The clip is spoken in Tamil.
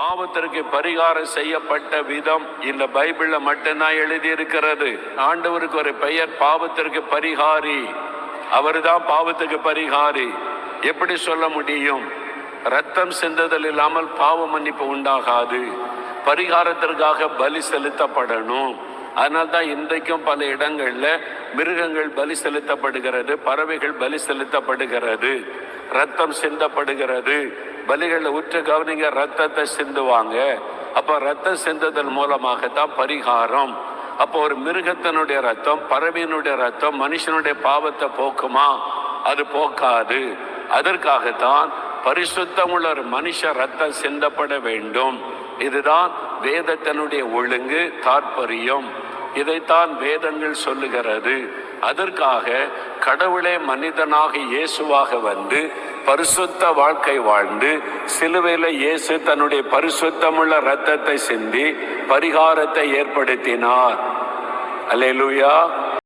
பாவத்திற்கு பரிகாரம் செய்யப்பட்ட விதம் இந்த பைபிள்ல மட்டும்தான் எழுதி இருக்கிறது ஆண்டவருக்கு ஒரு பெயர் பாவத்திற்கு பரிகாரி. அவர்தான் பாவத்துக்கு பரிகாரி. எப்படி சொல்ல முடியும்? ரத்தம் சிந்துதல் இல்லாமல் பாவ மன்னிப்பு உண்டாகாது. பரிகாரத்திற்காக பலி செலுத்தப்படணும். அதனால்தான் இன்றைக்கும் பல இடங்கள்ல மிருகங்கள் பலி செலுத்தப்படுகிறது பறவைகள் பலி செலுத்தப்படுகிறது. ரத்தம் சிந்தப்படுகிறது. பலிகளை உற்று கவனிங்க ரத்தத்தை சிந்துவாங்க. அப்ப ரத்தம் சிந்ததன் மூலமாகத்தான் பரிகாரம். அப்போ ஒரு மிருகத்தினுடைய ரத்தம் பறவையினுடைய ரத்தம் மனுஷனுடைய பாவத்தை போக்குமா? அது போக்காது. அதற்காகத்தான் பரிசுத்தமுள்ள ஒரு மனுஷ ரத்தம் சிந்தப்பட வேண்டும். இதுதான் வேதத்தினுடைய ஒழுங்கு தாற்பயம். இதைத்தான் வேதங்கள் சொல்லுகிறது. அதற்காக கடவுளே மனிதனாக இயேசுவாக வந்து பரிசுத்த வாழ்க்கை வாழ்ந்து சிலுவையில் இயேசு தன்னுடைய பரிசுத்தமுள்ள ரத்தத்தை சிந்தி பரிகாரத்தை ஏற்படுத்தினார். அல்லேலூயா